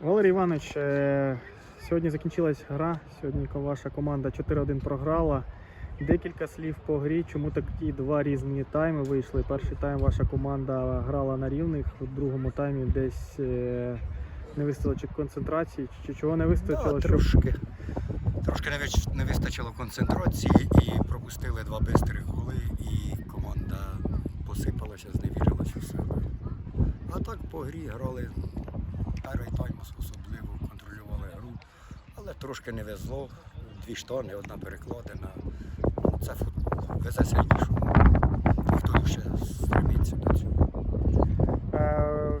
Валерій Іванович, е, сьогодні закінчилась гра. Сьогодні ваша команда 4-1 програла. Декілька слів по грі. Чому такі два різні тайми вийшли? Перший тайм ваша команда грала на рівних, в другому таймі десь е, не вистачило чи концентрації, чи чого не вистачило, Да, трошки. Трошки не, вич- не вистачило концентрації і пропустили два бистрих голи, і команда посипалася, зневірилася в себе. А так по грі грали перший тайм особливо, контролювали гру, але трошки не везло. Дві штани, одна перекладена. Це футбол. Везе сильнішому. Ніхто ще стремиться до цього. Е,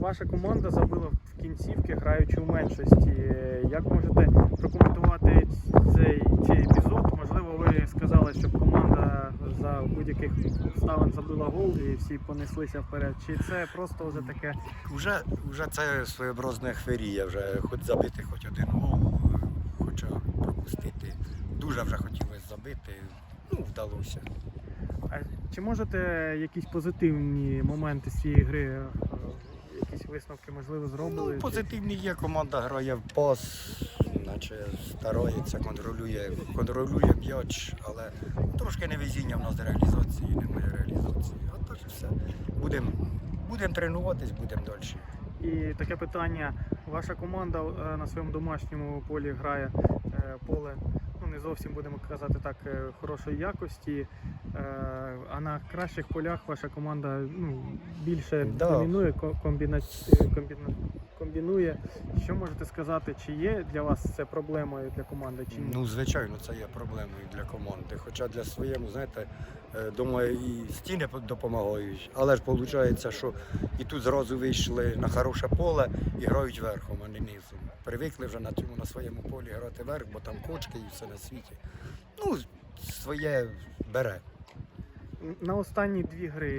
Ваша команда забила в кінцівки, граючи у меншості. Як можете прокоментувати цей, цей епізод? Можливо, ви сказали, щоб команда за будь-яких обставин забила гол і всі понеслися вперед. Чи це просто вже таке? Вже, вже це своєобразна хвирія, вже хоч забити хоч один гол, хоча пропустити. Дуже вже хотілося забити, ну вдалося. А чи можете якісь позитивні моменти з цієї гри, е, якісь висновки можливо зробили? Ну, позитивні є, команда грає в пас, наче старається, контролює, контролює м'яч, але трошки невезіння в нас реалізації, немає реалізації. А так все. Будемо будем тренуватись, будемо далі. І таке питання: ваша команда е, на своєму домашньому полі грає е, поле, ну не зовсім будемо казати так, е, хорошої якості. А на кращих полях ваша команда ну, більше Да. домінує, ко- комбіна... комбіна... комбінує. Що можете сказати, чи є для вас це проблемою для команди, чи ні? Ну, звичайно, це є проблемою для команди. Хоча для своєму, знаєте, е, думаю, і стіни допомагають. Але ж виходить, що і тут зразу вийшли на хороше поле і грають верхом, а не низом. Привикли вже на цьому на своєму полі грати верх, бо там кочки і все на світі. Ну, своє бере. На останні дві гри,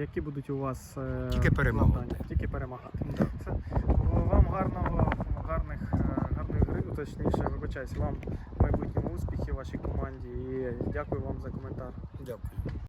які будуть у вас е, Тільки перемагати. Тільки перемагати. Да. Це, Вам гарного, гарних, гарних гарної гри, ну, точніше, вибачаюсь, вам майбутнього успіхів вашій команді і дякую вам за коментар. Дякую.